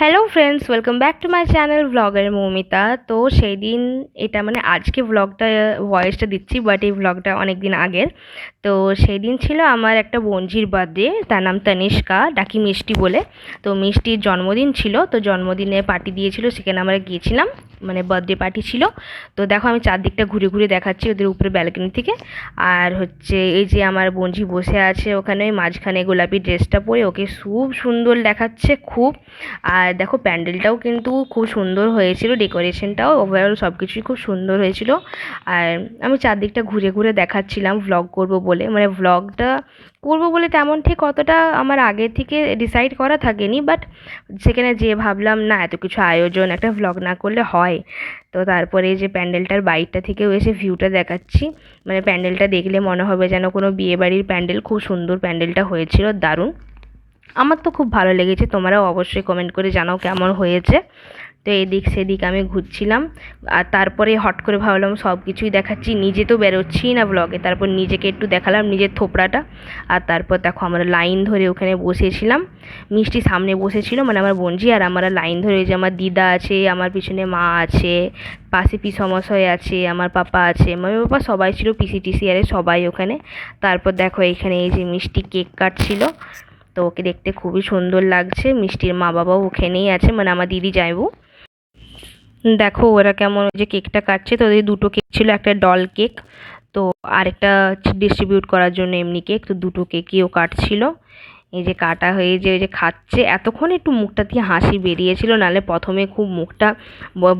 Hello friends welcome back to my channel blogger Moumita তো সেই দিন এটা মানে আজকে ব্লগটা ভয়েসটা দিচ্ছি বাট এই ব্লগটা অনেক দিন আগের। তো সেই দিন ছিল আমার একটা বোনঝির বার্থডে তার নাম তনিষ্কা, ডাকি মিষ্টি বলে। তো মিষ্টির জন্মদিন ছিল, তো জন্মদিনে পার্টি দিয়েছিল, সেখানে আমরা গিয়েছিলাম মানে বার্থডে পার্টি ছিল। তো দেখো আমি চারদিকটা ঘুরে ঘুরে দেখাচ্ছি ওদের উপরে ব্যালকনি থেকে। আর হচ্ছে এই যে আমার বোনঝি বসে আছে ওখানে মাঝখানে গোলাপি ড্রেসটা পরে, ওকে খুব সুন্দর দেখাচ্ছে, খুব। আর দেখো প্যান্ডেলটাও কিন্তু খুব সুন্দর হয়েছিল, ডেকোরেশনটাও ওভারঅল সব কিছুই খুব সুন্দর হয়েছিল। আর আমি চারদিকটা ঘুরে ঘুরে দেখাচ্ছিলাম ভ্লগ করব বলে। মানে ভ্লগটা করব বলে তেমন ঠিক অতটা আমার আগে থেকে ডিসাইড করা থাকেনি বাট সেখানে যেয়ে ভাবলাম, না, এত কিছু আয়োজন, একটা ভ্লগ না করলে হয়। তো তারপরে যে প্যান্ডেলটার বাইরটা থেকেও এসে ভিউটা দেখাচ্ছি। মানে প্যান্ডেলটা দেখলে মনে হবে যেন কোনো বিয়েবাড়ির প্যান্ডেল, খুব সুন্দর প্যান্ডেলটা হয়েছিল, দারুণ। আমার তো খুব ভালো লেগেছে, তোমরাও অবশ্যই কমেন্ট করে জানাও কেমন হয়েছে। তো এদিক সেদিক আমি ঘুরছিলাম, আর তারপরে হট করে ভাবলাম সব কিছুই দেখাচ্ছি, নিজে তো বেরোচ্ছি না ব্লগে তারপর নিজেকে একটু দেখালাম নিজের থোপড়াটা, আর তারপর দেখো আমরা লাইন ধরে ওখানে বসেছিলাম, মিষ্টি সামনে বসেছিল মানে আমার বোনজি আর আমরা লাইন ধরে যে আমার দিদা আছে, আমার পিছনে মা আছে, পাশে পিসমশাই আছে, আমার পাপা আছে আমার পাপা সবাই ছিল, পিসি টিসি আরে সবাই ওখানে, তারপর দেখো এখানে এই যে মিষ্টি কেক কাটছিল তো ওকে দেখতে খুবই সুন্দর লাগছে। মিষ্টির মা বাবাও ওখানেই আছে মানে আমার দিদি যাইবু। দেখো ওরা কেমন যে কেকটা কাটছে, তো ওদের দুটো কেক ছিল, একটা ডল কেক তো আরেকটা ডিস্ট্রিবিউট করার জন্য এমনি কেক তো দুটো কেকই ও কাটছিল। এই যে কাটা হয়ে যে ওই যে খাচ্ছে, এতক্ষণ একটু মুখটা দিয়ে হাসি বেরিয়েছিল নালে প্রথমে খুব মুখটা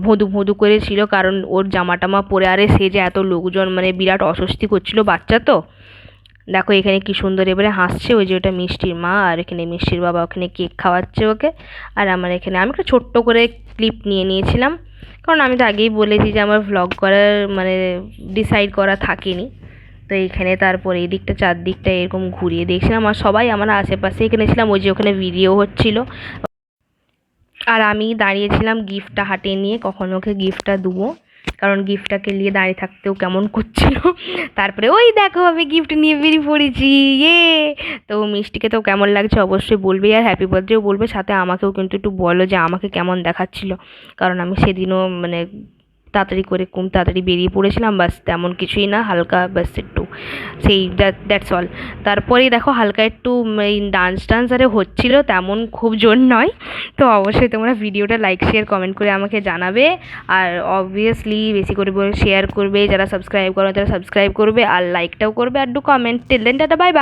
ভোঁদু ভোঁদু করেছিল, কারণ ওর জামা টামা পরে, আরে সে যে এত লোকজন মানে বিরাট অস্বস্তি করছিল বাচ্চা তো। দেখো এখানে কি সুন্দর এবারে হাসছে ওই যে ওটা মিষ্টির মা, আর এখানে মিষ্টির বাবা ওখানে কেক খাওয়াচ্ছে ওকে। আর আমার এখানে আমি একটা ছোট্ট করে ক্লিপ নিয়ে নিয়েছিলাম, কারণ আমি তো আগেই বলেছি যে আমার ভ্লগ করার মানে ডিসাইড করা থাকেনি। তো এইখানে তারপর এই দিকটা চারদিকটা এরকম ঘুরিয়ে দেখছিলাম, আর সবাই আমার আশেপাশে এখানে ছিলাম, ওই যে ওখানে ভিডিও হচ্ছিল। আর আমি দাঁড়িয়েছিলাম গিফটটা হাতে নিয়ে, কখন ওকে গিফটটা দেবো। কারণ গিফটটাকে নিয়ে দাঁড়িয়ে থাকতেও কেমন করছিল। তারপরে, ওই দেখো, আমি গিফট নিয়ে বেরিয়ে পড়েছি ইয়ে। তো মিষ্টিকে তো কেমন লাগছে অবশ্যই বলবে, আর হ্যাপি বার্থডেও বলবে, সাথে আমাকেও কিন্তু একটু বলো যে আমাকে কেমন দেখাচ্ছিল। কারণ আমি সেদিনও মানে তাড়াতাড়ি করে খুব তাড়াতাড়ি বেরিয়ে পড়েছিলাম বাস তেমন কিছুই না, হালকা বাস একটু সেই দ্যাটস অল তারপরেই দেখো হালকা একটু এই ডান্স টান্স আরে হচ্ছিল, তেমন খুব জোর নয়। তো অবশ্যই তোমরা ভিডিওটা লাইক শেয়ার কমেন্ট করে আমাকে জানাবে। আর অবভিয়াসলি বেশি করে শেয়ার করবে, যারা সাবস্ক্রাইব করো তারা সাবস্ক্রাইব করবে, আর লাইকটাও করবে, আর do comment tell then tata bye bye